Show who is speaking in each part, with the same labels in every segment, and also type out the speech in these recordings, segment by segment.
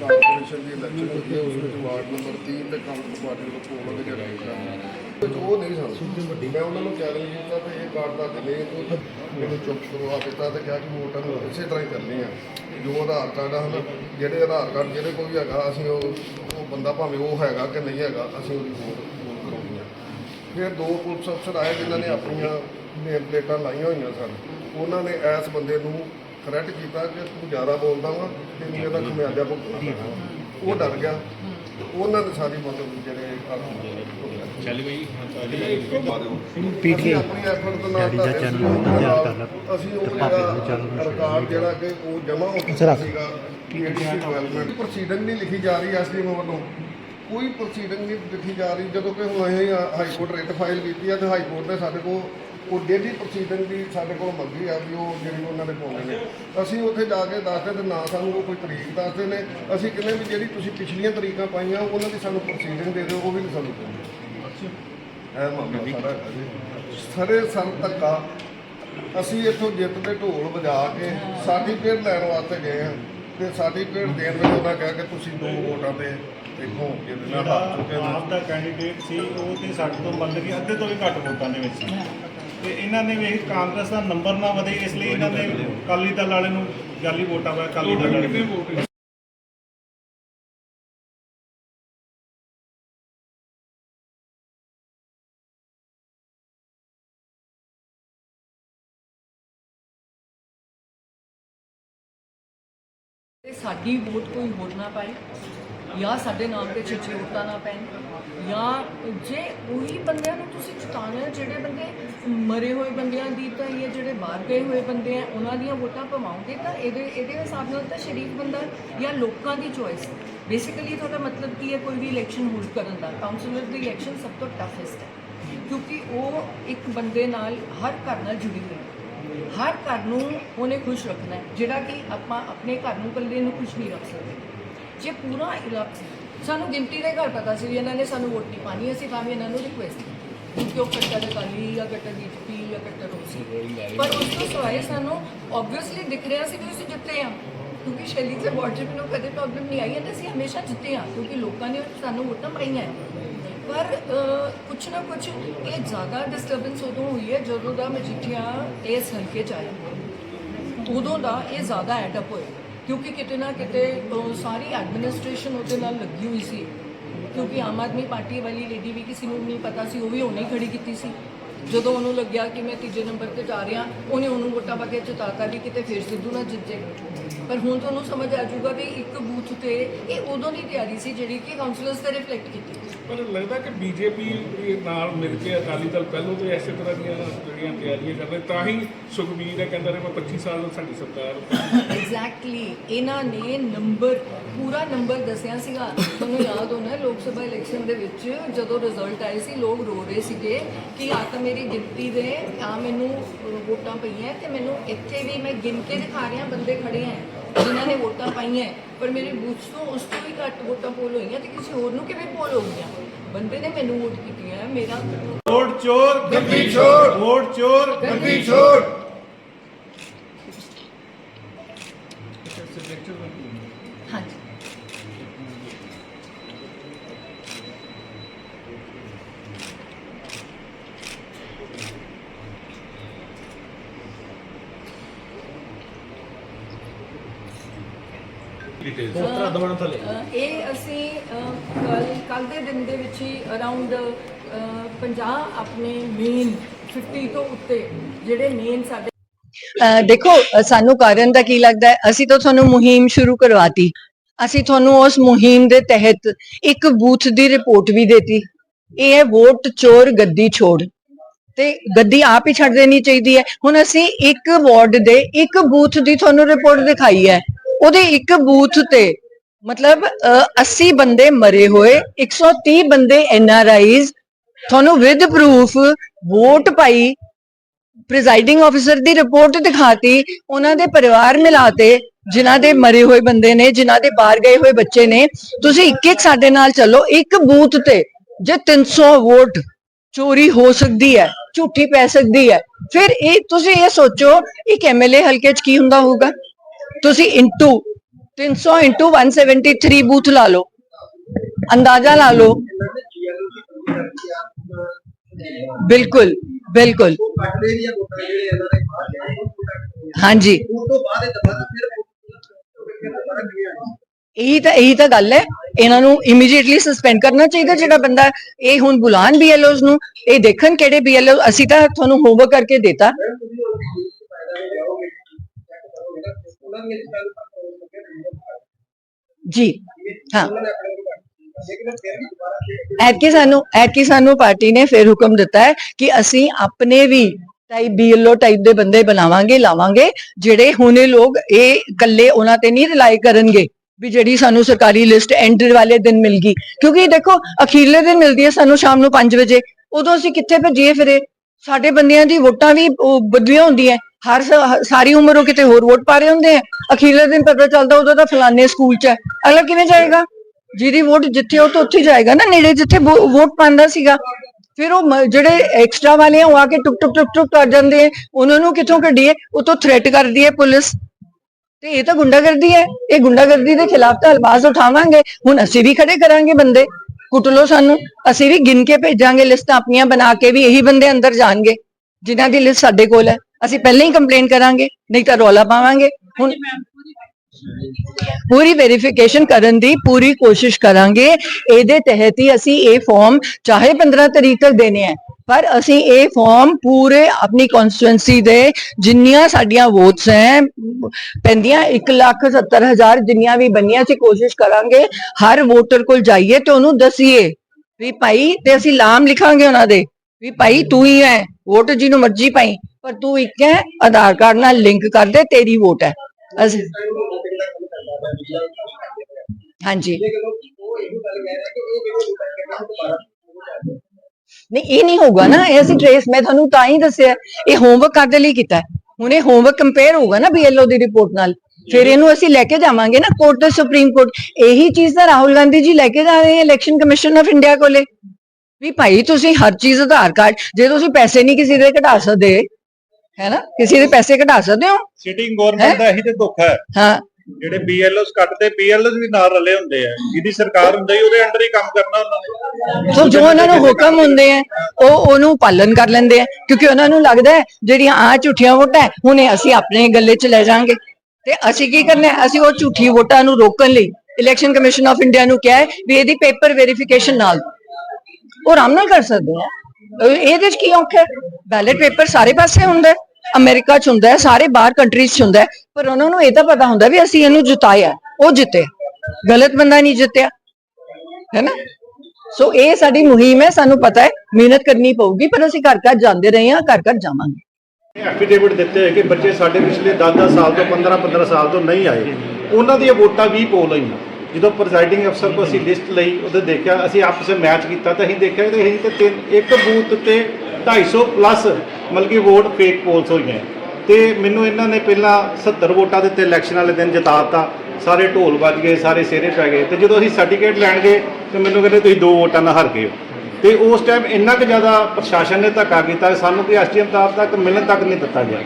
Speaker 1: Corporation ਦੀ election ਹੋਈ ਹੈ ਉਸ ਵਿੱਚ ਵਾਰਡ ਨੰਬਰ 3 ਤੇ ਕਾਂਗਰਸ ਪਾਰਟੀ ਵੱਲੋਂ ਪੋਲ ਦੇ ਜਿਹੜੇ ਵਿੱਚ ਉਹ ਨਹੀਂ ਸਨ ਸੁਣਦੇ ਵੱਡੀ ਮੈਂ ਉਹਨਾਂ ਨੂੰ ਚੈਲੰਜ ਕੀਤਾ ਤੇ ਇਹ ਕਾਰਡ ਦਾ ਦਿਲੇ ਤੋਂ ਮੈਨੂੰ ਚੁੱਪ ਕਰਵਾ ਦਿੱਤਾ ਤੇ ਕਿਹਾ ਕਿ ਵੋਟਾਂ ਨੂੰ ਇਸੇ ਤਰ੍ਹਾਂ ਹੀ ਕਰਨੀ ਆ। ਜੋ ਆਧਾਰ ਕਾਰਡ ਆ, ਹਨ, ਜਿਹੜੇ ਆਧਾਰ ਕਾਰਡ ਜਿਹੜੇ ਕੋਈ ਹੈਗਾ, ਅਸੀਂ ਉਹ ਉਹ ਬੰਦਾ ਭਾਵੇਂ ਉਹ ਹੈਗਾ ਕਿ ਨਹੀਂ ਹੈਗਾ, ਅਸੀਂ ਉਹਦੀ ਵੋਟ ਵੋਟ ਕਰਾਉਣੀ ਆ। ਫਿਰ ਦੋ ਪੁਲਿਸ ਅਫਸਰ ਆਏ ਜਿਨ੍ਹਾਂ ਨੇ ਆਪਣੀਆਂ ਨੇਮ ਪਲੇਟਾਂ ਲਾਈਆਂ ਹੋਈਆਂ ਸਨ। ਉਹਨਾਂ ਨੇ ਇਸ ਬੰਦੇ ਨੂੰ ਥ੍ਰੈਟ ਕੀਤਾ ਕਿ ਤੂੰ ਜ਼ਿਆਦਾ ਬੋਲਦਾ ਵਾ ਤੇ ਮੈਂ ਇਹਦਾ ਖਮਿਆਜਾ ਭੁਗਤਣਾ ਉਹ ਡਰ ਗਿਆ। ਤੇ ਉਹਨਾਂ ਨੇ ਸਾਰੀ ਮਤਲਬ ਜਿਹੜੇ
Speaker 2: ਚੱਲ ਗਈ।
Speaker 1: ਅਸੀਂ ਆਪਣੀ ਐਫਰਟ ਦੇ ਨਾਲ
Speaker 3: ਦਾ ਚੈਨਲ ਉਹਦਾ ਤਿਆਰ ਕਰ ਲਾ।
Speaker 1: ਅਸੀਂ ਉਹ
Speaker 3: ਤੇ ਦੇ ਨੂੰ
Speaker 1: ਜਿਹੜਾ
Speaker 3: share
Speaker 1: ਰਿਕਾਰਡ ਜਿਹੜਾ ਕਿ ਉਹ ਜਮ੍ਹਾਂ ਹੋ ਚੁੱਕਾ ਸੀਗਾ ਡਿਵੈਲਪਮੈਂਟ ਪ੍ਰੋਸੀਡਿੰਗ ਨਹੀਂ ਲਿਖੀ ਜਾ ਰਹੀ ਐਸਡੀਐਮ ਵੱਲੋਂ। ਕੋਈ ਪ੍ਰੋਸੀਡਿੰਗ ਨਹੀਂ ਲਿਖੀ ਜਾ ਰਹੀ। ਜਦੋਂ ਕਿ ਹੁਣ ਅਸੀਂ ਹਾਈ ਕੋਰਟ ਰਿਟ ਫਾਈਲ ਕੀਤੀ ਆ ਤੇ ਹਾਈ ਕੋਰਟ ਨੇ ਸਾਡੇ ਕੋਲ ਉਹ ਡੇਲੀ ਪ੍ਰੋਸੀਡਿੰਗ ਦੀ ਸਾਡੇ ਕੋਲ ਮੰਗੀ ਆ ਵੀ ਉਹ ਜਿਹੜੀ ਉਹਨਾਂ ਨੇ ਪਾਉਣੇ ਨੇ। ਅਸੀਂ ਉੱਥੇ ਜਾ ਕੇ ਦੱਸਦੇ ਤੇ ਨਾ ਸਾਨੂੰ ਉਹ ਕੋਈ ਤਰੀਕ ਦੱਸਦੇ ਨੇ। ਅਸੀਂ ਕਹਿੰਦੇ ਵੀ ਜਿਹੜੀ ਤੁਸੀਂ ਪਿਛਲੀਆਂ ਤਰੀਕਾਂ ਪਾਈਆਂ ਉਹਨਾਂ ਦੀ ਸਾਨੂੰ ਪ੍ਰੋਸੀਡਿੰਗ ਦੇ ਦਿਓ ਉਹ ਵੀ ਨਹੀਂ ਸਾਨੂੰ ਦਿੰਦੇ। ਇਹ ਮਾਮਲਾ ਸਾਰਾ। ਸਰੇ ਧੱਕਾ। ਅਸੀਂ ਇੱਥੋਂ ਜਿੱਤ ਦੇ ਢੋਲ ਵਜਾ ਕੇ ਸਰਟੀਫਿਕੇਟ ਲੈਣ ਵਾਸਤੇ ਗਏ ਹਾਂ। ਤੇ ਸਰਟੀਫਿਕੇਟ ਦੇਣ ਵੇਲੇ ਉਹਨਾਂ ਕਿਹਾ ਕਿ ਤੁਸੀਂ ਦੋ ਵੋਟਾਂ ਤੇ ਦੇਖੋ ਜਿਹਦੇ ਨਾਲ
Speaker 4: ਆਪ ਦਾ ਕੈਂਡੀਡੇਟ ਸੀ ਉਹ ਤੇ ਸਾਡੇ ਤੋਂ ਮਤਲਬ ਕਿ ਅੱਧੇ ਤੋਂ ਵੀ ਘੱਟ ਵੋਟਾਂ ਦੇ ਵਿੱਚ ਸੀ। ਤੇ ਇਹਨਾਂ ਨੇ ਵੀ ਕਾਂਗਰਸ ਦਾ ਨੰਬਰ ਨਾ ਵਧੇ, ਇਸ ਲਈ ਇਹਨਾਂ ਨੇ ਅਕਾਲੀ ਦਲ ਵਾਲੇ ਨੂੰ ਜਾਲੀ ਵੋਟਾਂ ਪਾ ਅਕਾਲੀ ਦਲ ਵਾਲੇ ਨੂੰ।
Speaker 5: ਤੇ ਸਾਡੀ ਵੋਟ ਕੋਈ ਹੋਰ ਨਾ ਪਾਏ। ਜਾਂ ਸਾਡੇ ਨਾਮ ਤੇ ਚਿੱਠੀ ਵੋਟਾਂ ਨਾ ਪੈਣ, ਜਾਂ ਜੇ ਉਹੀ ਬੰਦਿਆਂ ਨੂੰ ਤੁਸੀਂ ਚੁਤਾਣਾ ਜਿਹੜੇ ਬੰਦੇ ਮਰੇ ਹੋਏ ਬੰਦਿਆਂ ਦੀ ਤਾਂ ਇਹ ਜਿਹੜੇ ਬਾਹਰ ਗਏ ਹੋਏ ਬੰਦੇ ਆ, ਉਹਨਾਂ ਦੀਆਂ ਵੋਟਾਂ ਪਵਾਉਂਗੇ ਤਾਂ ਇਹਦੇ ਇਹਦੇ ਹਿਸਾਬ ਨਾਲ ਤਾਂ ਸ਼ਰੀਫ ਬੰਦਾ ਜਾਂ ਲੋਕਾਂ ਦੀ ਚੋਇਸ ਬੇਸਿਕਲੀ ਤੁਹਾਡਾ ਮਤਲਬ ਕੀ ਹੈ ਕੋਈ ਵੀ ਇਲੈਕਸ਼ਨ ਹੋਲਡ ਕਰਨ ਦਾ। ਕਾਉਂਸਲਰ ਦੀ ਇਲੈਕਸ਼ਨ ਸਭ ਤੋਂ ਟਫੈਸਟ ਹੈ। ਕਿਉਂਕਿ ਉਹ ਇੱਕ ਬੰਦੇ ਨਾਲ ਹਰ ਘਰ ਨਾਲ ਜੁੜੀ ਹੋਈ ਹੈ। ਹਰ ਘਰ ਨੂੰ ਉਹਨੇ ਖੁਸ਼ ਰੱਖਣਾ ਜਿਹੜਾ ਕਿ ਆਪਾਂ ਆਪਣੇ ਘਰ ਨੂੰ ਇਕੱਲੇ ਨੂੰ ਖੁਸ਼ ਨਹੀਂ ਰੱਖ ਸਕਦੇ। ਜੇ ਪੂਰਾ ਇਲਾਕਾ ਸਾਨੂੰ ਗਿਣਤੀ ਦੇ ਘਰ ਪਤਾ ਸੀ ਵੀ ਇਹਨਾਂ ਨੇ ਸਾਨੂੰ ਵੋਟ ਨਹੀਂ ਪਾਣੀ ਅਸੀਂ ਤਾਂ ਵੀ ਇਹਨਾਂ ਨੂੰ ਰਿਕੁਐਸਟ ਕੀਤੀ। ਕਿ ਉਹ ਕੱਟਾ ਦੇ ਕਾਲੀ ਜਾਂ ਕੱਟਾ ਦੀ ਪੀ ਜਾਂ ਕੱਟਾ ਰੋਸੀ। ਪਰ ਉਸ ਤੋਂ ਸਿਵਾਏ ਸਾਨੂੰ ਆਬਵੀਅਸਲੀ ਦਿਖ ਰਿਹਾ ਸੀ ਕਿ ਅਸੀਂ ਜਿੱਤੇ ਆ ਕਿਉਂਕਿ ਸ਼ੈਲੀ ਦੇ ਵਾਰਡ 'ਚ ਮੈਨੂੰ ਕਦੇ ਪ੍ਰੋਬਲਮ ਨਹੀਂ ਆਈ ਅਤੇ ਅਸੀਂ ਹਮੇਸ਼ਾ ਜਿੱਤੇ ਆ ਕਿਉਂਕਿ ਲੋਕਾਂ ਨੇ ਸਾਨੂੰ ਵੋਟਾਂ ਪਾਈਆਂ। ਹੈ। ਪਰ ਕੁਛ ਨਾ ਕੁਛ ਇਹ ਜ਼ਿਆਦਾ ਡਿਸਟਰਬੈਂਸ ਉਦੋਂ ਹੋਈ ਹੈ ਜਦੋਂ ਦਾ ਮਜੀਠੀਆ ਇਸ ਹਲਕੇ ਚ ਆਇਆ ਉਦੋਂ ਦਾ ਇਹ ਜ਼ਿਆਦਾ ਐਡਅਪ ਹੋਇਆ। ਕਿਉਂਕਿ ਕਿਤੇ ਨਾ ਕਿਤੇ ਸਾਰੀ ਐਡਮਿਨਿਸਟ੍ਰੇਸ਼ਨ ਉਹਦੇ ਨਾਲ ਲੱਗੀ ਹੋਈ ਸੀ। ਕਿਉਂਕਿ ਆਮ ਆਦਮੀ ਪਾਰਟੀ ਵਾਲੀ ਲੇਡੀ ਵੀ ਕਿਸੇ ਨੂੰ ਨਹੀਂ ਪਤਾ ਸੀ, ਉਹ ਵੀ ਉਹਨੇ ਹੀ ਖੜੀ ਕੀਤੀ ਸੀ। ਜਦੋਂ ਉਹਨੂੰ ਲੱਗਿਆ ਕਿ ਮੈਂ ਤੀਜੇ ਨੰਬਰ ਤੇ ਜਾ ਰਿਹਾ, ਉਹਨੇ ਉਹਨੂੰ ਵੋਟਾਂ ਪਾ ਕੇ ਚਿਤਾਤਾ ਵੀ ਕਿਤੇ ਫੇਰ ਸਿੱਧੂ ਨਾ ਜਿੱਤ ਪਰ ਹੁਣ ਤੁਹਾਨੂੰ ਸਮਝ ਆ ਜਾਊਗਾ ਵੀ ਇੱਕ ਬੂਥ ਤੇ ਇਹ ਉਦੋਂ ਦੀ ਤਿਆਰੀ ਸੀ ਜਿਹੜੀ ਕਿ ਕਾਉਂਸਲਰਸ ਤੇ ਰਿਫਲੈਕਟ ਕੀਤੀ।
Speaker 2: ਪਰ ਲੱਗਦਾ ਕਿ ਬੀਜੇਪੀ ਨਾਲ ਮਿਲ ਕੇ ਅਕਾਲੀ ਦਲ ਪਹਿਲੋਂ ਤੋਂ ਇਸੇ ਤਰ੍ਹਾਂ ਦੀਆਂ ਜਿਹੜੀਆਂ ਤਿਆਰੀਆਂ ਕਰ ਰਹੇ ਤਾਂ ਹੀ ਸੁਖਬੀਰ ਹੈ ਕਹਿੰਦਾ ਰਿਹਾ 25 ਸਾਲ ਸਾਡੀ ਸਰਕਾਰ
Speaker 5: ਐਗਜ਼ੈਕਟਲੀ ਇਹਨਾਂ ਨੇ ਨੰਬਰ, ਪੂਰਾ ਨੰਬਰ ਦੱਸਿਆ ਸੀਗਾ। ਤੁਹਾਨੂੰ ਯਾਦ ਹੋਣਾ, ਲੋਕ ਸਭਾ ਇਲੈਕਸ਼ਨ ਦੇ ਵਿੱਚ ਜਦੋਂ ਰਿਜ਼ਲਟ ਆਏ ਸੀ, ਲੋਕ ਰੋ ਰਹੇ ਸੀਗੇ ਕਿ ਆ ਤਾਂ ਮੇਰੀ ਗਿਣਤੀ ਦੇ, ਆ ਮੈਨੂੰ ਵੋਟਾਂ ਪਈਆਂ ਤੇ ਮੈਨੂੰ ਇੱਥੇ ਵੀ ਮੈਂ ਗਿਣ ਕੇ ਦਿਖਾ ਰਿਹਾ, ਬੰਦੇ ਖੜੇ ਆ। ਜਿਨ੍ਹਾਂ ਨੇ ਵੋਟਾਂ ਪਾਈਆਂ ਪਰ ਮੇਰੇ ਬੂਥ ਤੋਂ ਉਸ ਤੋਂ ਵੀ ਘੱਟ ਵੋਟਾਂ ਪੋਲ ਹੋਈਆਂ ਤੇ ਕਿਸੇ ਹੋਰ ਨੂੰ ਕਿਵੇਂ ਪੋਲ ਹੋ ਗਈਆਂ? ਬੰਦੇ ਨੇ ਮੈਨੂੰ ਵੋਟ ਕੀਤੀਆਂ ਮੇਰਾ
Speaker 4: ਵੋਟ ਚੋਰ
Speaker 1: ਗੱਦੀ ਛੋੜ
Speaker 4: ਵੋਟ ਚੋਰ
Speaker 1: ਗੱਦੀ ਛੋੜ
Speaker 5: ਅ, ਇਹ ਅਸੀਂ ਕੱਲ ਕੱਲ ਦੇ ਦਿਨ ਦੇ ਵਿੱਚ ਹੀ ਅਰਾਊਂਡ 50 ਆਪਣੇ ਮੇਨ 50 ਤੋਂ ਉੱਤੇ ਜਿਹੜੇ ਮੇਨ ਸਾਡੇ
Speaker 6: ਦੇਖੋ ਸਾਨੂੰ ਕਾਰਨ ਦਾ ਕੀ ਲੱਗਦਾ ਹੈ? ਅਸੀਂ ਤਾਂ ਤੁਹਾਨੂੰ ਮੁਹਿੰਮ ਸ਼ੁਰੂ ਕਰਵਾਤੀ। ਅਸੀਂ ਤੁਹਾਨੂੰ ਉਸ ਮੁਹਿੰਮ ਦੇ ਤਹਿਤ ਇੱਕ ਬੂਥ ਦੀ ਰਿਪੋਰਟ ਵੀ ਦੇਤੀ। ਇਹ ਹੈ ਵੋਟ ਚੋਰ ਗੱਦੀ ਛੋੜ। ਤੇ ਗੱਦੀ ਆਪ ਹੀ ਛੱਡ ਦੇਣੀ ਚਾਹੀਦੀ ਹੈ। ਹੁਣ ਅਸੀਂ ਇੱਕ ਵਾਰਡ ਦੇ ਇੱਕ ਬੂਥ ਦੀ ਤੁਹਾਨੂੰ ਰਿਪੋਰਟ ਦਿਖਾਈ ਹੈ। ਉਹਦੇ ਇੱਕ ਬੂਥ ਤੇ ਮਤਲਬ ਅਹ, 80 ਬੰਦੇ ਮਰੇ ਹੋਏ 130 ਬੰਦੇ ਐਨ ਆਰ ਐਨਆਰਆਈਜ਼ ਤੁਹਾਨੂੰ ਵਿਦ ਪ੍ਰੂਫ ਵੋਟ ਪਾਈ ਪ੍ਰੀਜ਼ਾਈਡਿੰਗ ਆਫੀਸਰ ਦੀ ਰਿਪੋਰਟ ਦਿਖਾਤੀ ਉਹਨਾਂ ਦੇ ਪਰਿਵਾਰ ਮਿਲਾਤੇ ਜਿਨ੍ਹਾਂ ਦੇ ਮਰੇ ਹੋਏ ਬੰਦੇ ਨੇ ਜਿਨ੍ਹਾਂ ਦੇ ਬਾਹਰ ਗਏ ਹੋਏ ਬੱਚੇ ਨੇ ਤੁਸੀਂ ਇੱਕ ਇੱਕ ਸਾਡੇ ਨਾਲ ਚੱਲੋ ਇੱਕ ਬੂਥ ਤੇ ਜੇ 300 ਵੋਟ ਚੋਰੀ ਹੋ ਸਕਦੀ ਹੈ ਝੂਠੀ ਪੈ ਸਕਦੀ ਹੈ ਫਿਰ ਇਹ ਤੁਸੀਂ ਇਹ ਸੋਚੋ ਇੱਕ ਐਮਐਲਏ ਹਲਕੇ 'ਚ ਕੀ ਹੁੰਦਾ ਹੋਊਗਾ? ਤੁਸੀਂ ਇੰਟੂ 300 into 173 ਬੂਥ ਲਾ ਲਓ। ਅੰਦਾਜ਼ਾ ਲਾ ਲਓ। ਬਿਲਕੁਲ ਬਿਲਕੁਲ। ਹਾਂਜੀ। ਇਹੀ ਤਾਂ ਇਹੀ ਤਾਂ ਗੱਲ ਹੈ। ਇਹਨਾਂ ਨੂੰ ਇਮੀਡੀਏਟਲੀ ਸਸਪੈਂਡ ਕਰਨਾ ਚਾਹੀਦਾ ਜਿਹੜਾ ਬੰਦਾ, ਇਹ ਹੁਣ ਬੁਲਾਣ ਬੀਐਲਓਜ਼ ਨੂੰ, ਇਹ ਦੇਖਣ ਕਿਹੜੇ ਬੀਐਲਓ ਅਸੀਂ ਤਾਂ ਤੁਹਾਨੂੰ ਹੋਮਵਰਕ ਕਰਕੇ ਦੇਤਾ। ਜੀ ਹਾਂ। ਐਤਕੀ ਸਾਨੂੰ ਐਤਕੀ ਸਾਨੂੰ ਪਾਰਟੀ ਨੇ ਫਿਰ ਹੁਕਮ ਦਿੱਤਾ ਹੈ ਕਿ ਅਸੀਂ ਆਪਣੇ ਵੀ ਟਾਈਪ ਬੀਐਲਓ ਟਾਈਪ ਦੇ ਬੰਦੇ ਬਣਾਵਾਂਗੇ ਲਾਵਾਂਗੇ ਜਿਹੜੇ ਹੁਣੇ ਲੋਕ ਇਹ ਇਕੱਲੇ ਉਹਨਾਂ ਤੇ ਨਹੀਂ ਰਿਲਾਈ ਕਰਨਗੇ ਵੀ ਜਿਹੜੀ ਸਾਨੂੰ ਸਰਕਾਰੀ ਲਿਸਟ ਐਂਡ ਵਾਲੇ ਦਿਨ ਮਿਲ ਗਈ। ਕਿਉਂਕਿ ਦੇਖੋ ਅਖੀਰਲੇ ਦਿਨ ਮਿਲਦੀ ਹੈ ਸਾਨੂੰ ਸ਼ਾਮ ਨੂੰ 5 ਵਜੇ। ਉਦੋਂ ਅਸੀਂ ਕਿੱਥੇ ਭੱਜੀਏ ਫਿਰੇ? ਸਾਡੇ ਬੰਦਿਆਂ ਦੀ ਵੋਟਾਂ ਵੀ ਬਦਲੀਆਂ ਹੁੰਦੀਆਂ। ਹਰ ਸਾਰੀ ਉਮਰ ਉਹ ਕਿਤੇ ਹੋਰ ਵੋਟ ਪਾ ਰਹੇ ਹੁੰਦੇ ਆ? ਅਖੀਰਲੇ ਦਿਨ ਪਤਾ ਚੱਲਦਾ ਉਦੋਂ ਤਾਂ ਫਲਾਣੇ ਸਕੂਲ 'ਚ ਹੈ। ਅਗਲਾ ਕਿਵੇਂ ਜਾਏਗਾ? ਜਿਹਦੀ ਵੋਟ ਜਿੱਥੇ ਉਹ ਤਾਂ ਉੱਥੇ ਜਾਏਗਾ ਨਾ ਨੇੜੇ ਜਿੱਥੇ ਵੋਟ ਪਾਉਂਦਾ ਸੀਗਾ। ਫਿਰ ਉਹ ਜਿਹੜੇ ਐਕਸਟਰਾ ਵਾਲੇ ਆ ਉਹ ਆ ਕੇ ਟੁਕ ਟੁਕ ਟੁਕ ਟੁਕ ਕਰ ਜਾਂਦੇ ਆ। ਉਹਨਾਂ ਨੂੰ ਕਿੱਥੋਂ ਕੱਢੀਏ? ਉਹ ਤੋਂ ਥ੍ਰੈਟ ਕਰਦੀ ਹੈ ਪੁਲਿਸ। ਤੇ ਇਹ ਤਾਂ ਗੁੰਡਾਗਰਦੀ ਹੈ। ਇਹ ਗੁੰਡਾਗਰਦੀ ਦੇ ਖਿਲਾਫ ਤਾਂ ਆਵਾਜ਼ ਉਠਾਵਾਂਗੇ। ਹੁਣ ਅਸੀਂ ਵੀ ਖੜੇ ਕਰਾਂਗੇ ਬੰਦੇ। ਕੁੱਟ ਲੋ ਸਾਨੂੰ। ਅਸੀਂ ਵੀ ਗਿਣ ਕੇ ਭੇਜਾਂਗੇ ਲਿਸਟਾਂ ਆਪਣੀਆਂ ਬਣਾ ਕੇ ਵੀ ਇਹੀ ਬੰਦੇ ਅੰਦਰ ਜਾਣਗੇ। ਜਿਨ੍ਹਾਂ ਦੀ ਲਿਸਟ ਸਾਡੇ ਕੋਲ ਹੈ। ਅਸੀਂ ਪਹਿਲਾਂ ਹੀ ਕੰਪਲੇਨ ਕਰਾਂਗੇ, ਨਹੀਂ ਤਾਂ ਰੌਲਾ ਪਾਵਾਂਗੇ। ਹੁਣ ਪੂਰੀ ਵੈਰੀਫਿਕੇਸ਼ਨ ਕਰਨ ਦੀ ਪੂਰੀ ਕੋਸ਼ਿਸ਼ ਕਰਾਂਗੇ। ਇਹਦੇ ਤਹਿਤ ਹੀ ਅਸੀਂ ਇਹ ਫਾਰਮ ਚਾਹੇ 15 ਤਰੀਕ ਤੱਕ ਦੇਣੇ ਹੈ, ਪਰ ਅਸੀਂ ਇਹ ਫਾਰਮ ਪੂਰੇ ਆਪਣੀ ਕਨਸਟੀਟੂਐਂਸੀ ਦੇ ਜਿੰਨੀਆਂ ਸਾਡੀਆਂ ਵੋਟਸ ਹੈ, ਪੈਂਦੀਆਂ 170000 ਜਿੰਨੀਆਂ ਵੀ ਬੰਨੀਆਂ ਅਸੀਂ ਕੋਸ਼ਿਸ਼ ਕਰਾਂਗੇ। ਹਰ ਵੋਟਰ ਕੋਲ ਜਾਈਏ ਤੇ ਉਹਨੂੰ ਦਸੀਏ ਵੀ ਭਾਈ, ਤੇ ਅਸੀਂ ਲਾਮ ਲਿਖਾਂਗੇ ਉਹਨਾਂ ਦੇ, ਵੀ ਭਾਈ ਤੂੰ ਹੀ ਹੈ ਵੋਟ ਜਿਹਨੂੰ ਮਰਜ਼ੀ ਪਾਈ। ਪਰ ਤੂੰ ਇੱਕ ਹੈ, ਆਧਾਰ ਕਾਰਡ ਨਾਲ ਲਿੰਕ ਕਰ ਦੇ, ਤੇਰੀ ਵੋਟ ਹੈ। ਅਸੀਂ ਹਾਂਜੀ। ਨਹੀਂ, ਇਹ ਨਹੀਂ ਹੋਊਗਾ ਨਾ, ਇਹ ਅਸੀਂ ਟ੍ਰੇਸ ਮੈਂ ਤੁਹਾਨੂੰ ਤਾਂ ਹੀ ਦੱਸਿਆ, ਇਹ ਹੋਮਵਰਕ ਕਰਦੇ ਲਈ ਕੀਤਾ ਹੁਣ ਇਹ ਹੋਮਵਰਕ ਕੰਪੇਅਰ ਹੋਊਗਾ ਨਾ ਬੀਐਲਓ ਦੀ ਰਿਪੋਰਟ ਨਾਲ। ਫਿਰ ਇਹਨੂੰ ਅਸੀਂ ਲੈ ਕੇ ਜਾਵਾਂਗੇ ਨਾ ਕੋਰਟ ਤੇ ਸੁਪਰੀਮ ਕੋਰਟ ਇਹੀ ਚੀਜ਼ ਤਾਂ ਰਾਹੁਲ ਗਾਂਧੀ ਜੀ ਲੈ ਕੇ ਜਾ ਰਹੇ ਹੈ ਇਲੈਕਸ਼ਨ ਕਮਿਸ਼ਨ ਆਫ ਇੰਡੀਆ ਕੋਲੇ। ਵੀ ਭਾਈ, ਤੁਸੀਂ ਹਰ ਚੀਜ਼ ਆਧਾਰ ਕਾਰਡ, ਜੇ ਤੁਸੀਂ ਪੈਸੇ ਨਹੀਂ ਕਿਸੇ ਦੇ ਘਟਾ ਸਕਦੇ ਹੈ ਨਾ ਕਿਸੇ ਦੇ ਪੈਸੇ ਘਟਾ ਸਕਦੇ ਹੋ?
Speaker 4: ਸਿਟਿੰਗ ਗਵਰਨਮੈਂਟ ਦਾ ਇਹੀ ਤੇ ਦੁੱਖ ਹੈ।
Speaker 6: ਹਾਂ।
Speaker 4: ਜਿਹੜੇ ਬੀਐਲਓਸ ਕੱਟਦੇ ਬੀਐਲਓਸ ਵੀ ਨਾਲ ਰਲੇ ਹੁੰਦੇ ਆ। ਜਿਹਦੀ ਸਰਕਾਰ ਹੁੰਦੀ ਉਹਦੇ ਅੰਡਰ ਹੀ ਕੰਮ ਕਰਨਾ ਉਹਨਾਂ ਨੇ।
Speaker 6: ਸੋ ਜੋ ਉਹਨਾਂ ਨੂੰ ਹੁਕਮ ਹੁੰਦੇ ਆ ਉਹ ਉਹਨੂੰ ਪਾਲਨ ਕਰ ਲੈਂਦੇ ਆ। ਕਿਉਂਕਿ ਉਹਨਾਂ ਨੂੰ ਲੱਗਦਾ ਹੈ ਜਿਹੜੀਆਂ ਆ ਝੂਠੀਆਂ ਵੋਟਾਂ ਹੈ, ਹੁਣ ਅਸੀਂ ਆਪਣੇ ਗੱਲੇ 'ਚ ਲੈ ਜਾਾਂਗੇ। ਤੇ ਅਸੀਂ ਕੀ ਕਰਨਾ ਹੈ? ਅਸੀਂ ਉਹ ਝੂਠੀ ਵੋਟਾਂ ਨੂੰ ਰੋਕਣ ਲਈ ਇਲੈਕਸ਼ਨ ਕਮਿਸ਼ਨ ਆਫ ਇੰਡੀਆ ਨੂੰ ਕਿਹਾ ਹੈ ਵੀ ਇਹਦੀ ਪੇਪਰ ਵੈਰੀਫਿਕੇਸ਼ਨ ਨਾਲ। ਉਹ ਆਰਾਮ ਨਾਲ ਕਰ ਸਕਦੇ ਆ। ਇਹਦੇ 'ਚ ਕੀ ਔਖਾ ਹੈ? ਬੈਲਟ ਪੇਪਰ ਸਾਰੇ ਪਾਸੇ ਹੁੰਦਾ। ਹੈ ਅਮਰੀਕਾ 'ਚ ਹੁੰਦਾ ਹੈ, ਸਾਰੇ ਬਾਹਰ ਕੰਟਰੀਜ਼ 'ਚ ਹੁੰਦਾ ਹੈ, ਪਰ ਉਹਨਾਂ ਨੂੰ ਇਹ ਤਾਂ ਪਤਾ ਹੁੰਦਾ ਵੀ ਅਸੀਂ ਇਹਨੂੰ ਜਿਤਾਇਆ ਉਹ ਜਿੱਤੇ। ਗਲਤ ਬੰਦਾ ਨਹੀਂ ਜਿੱਤਿਆ, ਹੈ ਨਾ? ਸੋ ਇਹ ਸਾਡੀ ਮੁਹਿੰਮ ਹੈ, ਸਾਨੂੰ ਪਤਾ ਹੈ, ਮਿਹਨਤ ਕਰਨੀ ਪਊਗੀ, ਪਰ ਅਸੀਂ ਘਰ ਘਰ ਜਾਂਦੇ ਰਹੇ ਹਾਂ ਘਰ ਘਰ ਜਾਵਾਂਗੇ
Speaker 7: ਐਫੀਡੇਵਿਟ ਦਿੱਤੇ ਹੋਏ ਕਿ ਬੱਚੇ ਸਾਡੇ ਪਿਛਲੇ 10-10 ਸਾਲ ਤੋਂ 15-15 ਸਾਲ ਤੋਂ ਨਹੀਂ ਆਏ। ਉਹਨਾਂ ਦੀਆਂ ਵੋਟਾਂ ਵੀ ਪੋਲ ਹੋਈਆਂ। ਜਦੋਂ ਪ੍ਰੈਜ਼ਾਈਡਿੰਗ ਅਫਸਰ ਕੋ ਅਸੀਂ ਲਿਸਟ ਲਈ, ਉਹਦੇ ਦੇਖਿਆ, ਅਸੀਂ ਆਪਸ ਵਿੱਚ ਮੈਚ ਕੀਤਾ ਤਾਂ ਅਸੀਂ ਦੇਖਿਆ ਕਿ ਅਸੀਂ ਤੇ ਤਿੰਨ, ਇੱਕ ਬੂਥ ਤੇ 250 ਪਲੱਸ ਮਤਲਬ ਕਿ ਵੋਟ ਫੇਕ ਪੋਲਸ ਹੋਈਆਂ। ਤੇ ਮੈਨੂੰ ਇਹਨਾਂ ਨੇ ਪਹਿਲਾਂ 70 ਵੋਟਾਂ ਦਿੱਤੇ ਇਲੈਕਸ਼ਨ ਵਾਲੇ ਦਿਨ ਜਿਤਾਤਾ। ਸਾਰੇ ਢੋਲ ਵੱਜ ਗਏ, ਸਾਰੇ ਸਿਹਰੇ ਪੈ ਗਏ। ਤੇ ਜਦੋਂ ਅਸੀਂ ਸਰਟੀਫਿਕੇਟ ਲੈਣ ਗਏ, ਤੇ ਮੈਨੂੰ ਕਹਿੰਦੇ ਤੁਸੀਂ ਦੋ ਵੋਟਾਂ ਨਾਲ ਹਾਰ ਗਏ ਹੋ। ਤੇ ਉਸ ਟਾਈਮ ਇੰਨਾ ਕੁ ਜ਼ਿਆਦਾ ਪ੍ਰਸ਼ਾਸਨ ਨੇ ਧੱਕਾ ਕੀਤਾ ਸਾਨੂੰ ਕੋਈ ਐਸਡੀਐਮ ਸਾਹਿਬ ਤੱਕ ਮਿਲਣ ਤੱਕ ਨਹੀਂ ਦਿੱਤਾ ਗਿਆ।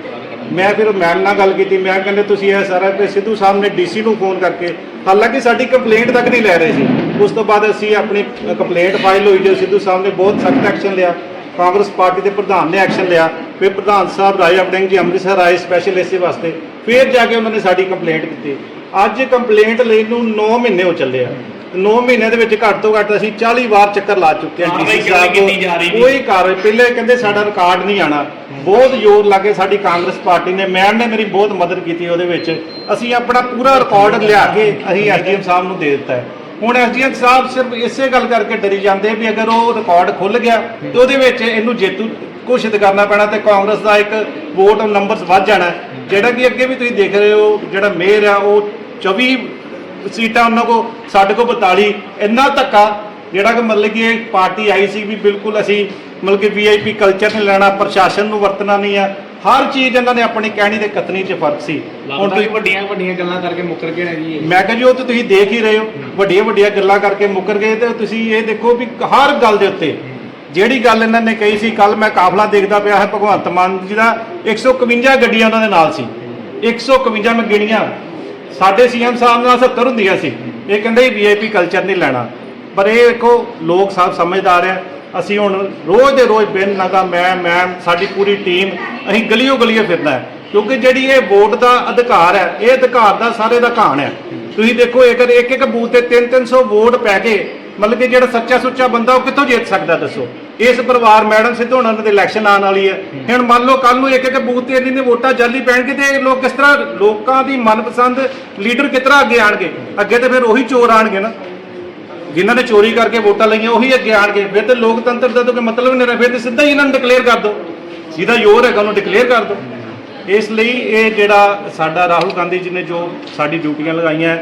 Speaker 7: ਮੈਂ ਫਿਰ ਮੈਮ ਨਾਲ ਗੱਲ ਕੀਤੀ, ਮੈਂ ਕਹਿੰਦੇ ਤੁਸੀਂ ਇਹ ਸਾਰਾ ਤੇ ਸਿੱਧੂ ਸਾਹਿਬ ਨੇ ਡੀਸੀ ਨੂੰ ਫੋਨ ਕਰਕੇ, ਹਾਲਾਂਕਿ ਸਾਡੀ ਕੰਪਲੇਂਟ ਤੱਕ ਨਹੀਂ ਲੈ ਰਹੇ ਸੀ। ਉਸ ਤੋਂ ਬਾਅਦ ਅਸੀਂ ਆਪਣੀ ਕੰਪਲੇਂਟ ਫਾਈਲ ਹੋਈ, ਜੋ ਸਿੱਧੂ ਸਾਹਿਬ ਨੇ ਬਹੁਤ ਸਖਤ ਐਕਸ਼ਨ ਲਿਆ। ਕਾਂਗਰਸ ਪਾਰਟੀ ਦੇ ਪ੍ਰਧਾਨ ਨੇ ਐਕਸ਼ਨ ਲਿਆ ਫਿਰ ਪ੍ਰਧਾਨ ਸਾਹਿਬ ਰਾਜਾ ਵੜਿੰਗ ਜੀ ਅੰਮ੍ਰਿਤਸਰ ਆਏ ਸਪੈਸ਼ਲ ਇਸੇ ਵਾਸਤੇ ਫਿਰ ਜਾ ਕੇ ਉਹਨਾਂ ਨੇ ਸਾਡੀ ਕੰਪਲੇਂਟ ਕੀਤੀ। ਅੱਜ ਕੰਪਲੇਂਟ ਲਈ ਨੂੰ 9 ਮਹੀਨੇ ਹੋ ਚੱਲੇ ਆ। 9 ਮਹੀਨਿਆਂ ਦੇ ਵਿੱਚ ਘੱਟ ਤੋਂ ਘੱਟ ਅਸੀਂ 40 ਵਾਰ ਚੱਕਰ ਲਾ ਚੁੱਕੇ ਹਾਂ ਡੀਸੀ ਸਾਹਿਬ ਕੋਈ ਕਾਰਵਾਈ ਪਹਿਲੇ ਕਹਿੰਦੇ ਸਾਡਾ ਰਿਕਾਰਡ ਨਹੀਂ ਆਣਾ ਬਹੁਤ ਜ਼ੋਰ ਲਾ ਕੇ ਸਾਡੀ ਕਾਂਗਰਸ ਪਾਰਟੀ ਨੇ ਮੈਮ ਨੇ ਮੇਰੀ ਬਹੁਤ ਮਦਦ ਕੀਤੀ ਉਹਦੇ ਵਿੱਚ। ਅਸੀਂ ਆਪਣਾ ਪੂਰਾ ਰਿਕਾਰਡ ਲਿਆ ਕੇ ਅਸੀਂ ਐਸਡੀਐਮ ਸਾਹਿਬ ਨੂੰ ਦੇ ਦਿੱਤਾ ਹੈ। ਹੁਣ ਐਸਡੀਐਮ ਸਾਹਿਬ ਸਿਰਫ ਇਸੇ ਗੱਲ ਕਰਕੇ ਡਰੀ ਜਾਂਦੇ ਵੀ ਅਗਰ ਉਹ ਰਿਕਾਰਡ ਖੁੱਲ ਗਿਆ ਤੇ ਉਹਦੇ ਵਿੱਚ ਇਹਨੂੰ ਜੇਤੂ ਘੋਸ਼ਿਤ ਕਰਨਾ ਪੈਣਾ ਤੇ ਕਾਂਗਰਸ ਦਾ ਇੱਕ ਵੋਟ ਨੰਬਰਸ ਵੱਧ ਜਾਣਾ ਜਿਹੜਾ ਕਿ ਅੱਗੇ ਵੀ ਤੁਸੀਂ ਦੇਖ ਰਹੇ ਹੋ, ਜਿਹੜਾ ਮੇਅਰ ਆ, ਉਹ 24 ਸੀਟਾਂ ਉਹਨਾਂ ਕੋ ਸਾਡੇ ਕੋ 42 ਇੰਨਾ ਧੱਕਾ, ਜਿਹੜਾ ਕਿ ਮਤਲਬ ਕਿ ਇਹ ਪਾਰਟੀ ਆਈ ਸੀ ਵੀ ਬਿਲਕੁਲ ਅਸੀਂ ਮਤਲਬ ਕਿ ਵੀਆਈਪੀ ਕਲਚਰ ਨਹੀਂ ਲੈਣਾ, ਪ੍ਰਸ਼ਾਸਨ ਨੂੰ ਵਰਤਣਾ ਨਹੀਂ ਆ। ਹਰ ਚੀਜ਼ ਇਹਨਾਂ ਨੇ ਆਪਣੀ ਕਹਿਣੀ ਤੇ ਕਤਨੀ 'ਚ ਫ਼ਰਕ ਸੀ। ਹੁਣ ਤੁਸੀਂ
Speaker 8: ਵੱਡੀਆਂ ਵੱਡੀਆਂ ਗੱਲਾਂ ਕਰਕੇ ਮੁੱਕਰ ਗਏ ਨੇ ਜੀ
Speaker 7: ਮੈਂ ਕਿਹਾ ਜੀ ਉਹ ਤਾਂ ਤੁਸੀਂ ਦੇਖ ਹੀ ਰਹੇ ਹੋ। ਵੱਡੀਆਂ ਵੱਡੀਆਂ ਗੱਲਾਂ ਕਰਕੇ ਮੁੱਕਰ ਗਏ ਤੇ ਤੁਸੀਂ ਇਹ ਦੇਖੋ ਵੀ ਹਰ ਗੱਲ ਦੇ ਉੱਤੇ ਜਿਹੜੀ ਗੱਲ ਇਹਨਾਂ ਨੇ ਕਹੀ ਸੀ ਕੱਲ ਮੈਂ ਕਾਫਲਾ ਦੇਖਦਾ ਪਿਆ ਹੈ ਭਗਵੰਤ ਮਾਨ ਜੀ ਦਾ 151 ਗੱਡੀਆਂ ਉਹਨਾਂ ਦੇ ਨਾਲ ਸੀ। 151 ਮੈਂ ਗਿਣੀਆਂ। ਸਾਡੇ ਸੀਐਮ ਸਾਹਿਬ ਨਾਲ 70 ਹੁੰਦੀਆਂ ਸੀ। ਇਹ ਕਹਿੰਦੇ ਵੀਆਈਪੀ ਕਲਚਰ ਨਹੀਂ ਲੈਣਾ। ਪਰ ਇਹ ਵੇਖੋ ਲੋਕ ਸਭ ਸਮਝਦਾਰ ਆ ਅਸੀਂ ਹੁਣ ਰੋਜ਼ ਦੇ ਰੋਜ਼ ਬਿਨ ਨਗਾ, ਮੈਂ, ਮੈਮ, ਸਾਡੀ ਪੂਰੀ ਟੀਮ, ਅਸੀਂ ਗਲੀਓ ਗਲੀਓ ਫਿਰਨਾ ਹੈ। ਕਿਉਂਕਿ ਜਿਹੜੀ ਇਹ ਵੋਟ ਦਾ ਅਧਿਕਾਰ ਹੈ, ਇਹ ਅਧਿਕਾਰ ਦਾ ਸਾਰੇ ਦਾ ਕਹਾਣ ਹੈ। ਤੁਸੀਂ ਦੇਖੋ, ਇੱਕ ਇੱਕ ਇੱਕ ਬੂਥ ਤੇ 3-300 ਵੋਟ ਪੈ ਕੇ, ਮਤਲਬ ਕਿ ਜਿਹੜਾ ਸੱਚਾ ਸੁੱਚਾ ਬੰਦਾ, ਉਹ ਕਿੱਥੋਂ ਜਿੱਤ ਸਕਦਾ, ਦੱਸੋ? ਇਸ ਪਰਿਵਾਰ ਮੈਡਮ ਸਿੱਧੂ ਉਹਨਾਂ ਦੇ ਇਲੈਕਸ਼ਨ ਆਉਣ ਵਾਲੀ ਹੈ। ਹੁਣ ਮੰਨ ਲਓ ਕੱਲ ਨੂੰ ਇੱਕ ਇੱਕ ਬੂਥ ਤੇ ਇੰਨੀ ਵੋਟਾਂ ਜਲਦੀ ਪੈਣਗੇ ਤੇ ਇਹ ਲੋਕ ਕਿਸ ਤਰ੍ਹਾਂ ਲੋਕਾਂ ਦੀ ਮਨਪਸੰਦ ਲੀਡਰ ਕਿਸ ਤਰ੍ਹਾਂ ਅੱਗੇ ਆਣਗੇ? ਅੱਗੇ ਤੇ ਫਿਰ ਉਹੀ ਚੋਰ ਆਣਗੇ ਨਾ। ਜਿਨ੍ਹਾਂ ਨੇ ਚੋਰੀ ਕਰਕੇ ਵੋਟਾਂ ਲਈਆਂ, ਉਹੀ ਅੱਗੇ ਆਣਗੇ ਫਿਰ ਤੇ ਲੋਕਤੰਤਰ ਦਾ ਤਾਂ ਕੋਈ ਮਤਲਬ ਨਹੀਂ ਰਿਹਾ, ਫਿਰ ਤੇ ਸਿੱਧਾ ਹੀ ਇਹਨਾਂ ਨੂੰ ਡਿਕਲੇਅਰ ਕਰ ਦਿਓ। ਜਿਹਦਾ ਜ਼ੋਰ ਹੈਗਾ, ਉਹਨੂੰ ਡਿਕਲੇਅਰ ਕਰ ਦਿਓ। ਇਸ ਲਈ ਇਹ ਜਿਹੜਾ ਸਾਡਾ ਰਾਹੁਲ ਗਾਂਧੀ ਜੀ ਨੇ ਜੋ ਸਾਡੀ ਡਿਊਟੀਆਂ ਲਗਾਈਆਂ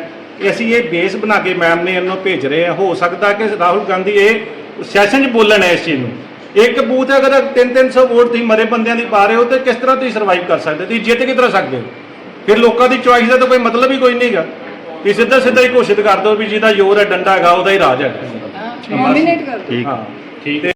Speaker 7: ਅਸੀਂ ਇਹ ਬੇਸ ਬਣਾ ਕੇ ਮੈਮ ਨੇ ਇਹਨੂੰ ਭੇਜ ਰਹੇ ਆ ਹੋ ਸਕਦਾ ਕਿ ਰਾਹੁਲ ਗਾਂਧੀ ਇਹ ਸੈਸ਼ਨ 'ਚ ਬੋਲਣ ਹੈ ਇਸ ਚੀਜ਼ ਨੂੰ। ਇੱਕ ਬੂਥ ਹੈ, ਅਗਰ 3-300 ਵੋਟ ਤੁਸੀਂ ਮਰੇ ਬੰਦਿਆਂ ਦੀ ਪਾ ਰਹੇ ਹੋ, ਤੇ ਕਿਸ ਤਰ੍ਹਾਂ ਤੁਸੀਂ ਸਰਵਾਈਵ ਕਰ ਸਕਦੇ ਤੁਸੀਂ ਜਿੱਤ ਕਿਸ ਤਰ੍ਹਾਂ ਸਕਦੇ ਹੋ? ਫਿਰ ਲੋਕਾਂ ਦੀ ਚੁਆਇਸ ਦਾ ਤਾਂ ਕੋਈ ਮਤਲਬ ਹੀ ਕੋਈ ਨਹੀਂਗਾ ਤੁਸੀਂ ਸਿੱਧਾ ਸਿੱਧਾ ਹੀ ਘੋਸ਼ਿਤ ਕਰ ਦਿਓ ਵੀ ਜਿਹਦਾ ਜ਼ੋਰ ਹੈ ਡੰਡਾ ਹੈਗਾ ਉਹਦਾ ਹੀ ਰਾਜ ਹੈਗਾ
Speaker 6: ਨੋਮੀਨੇਟ ਕਰ
Speaker 7: ਹਾਂ ਠੀਕ।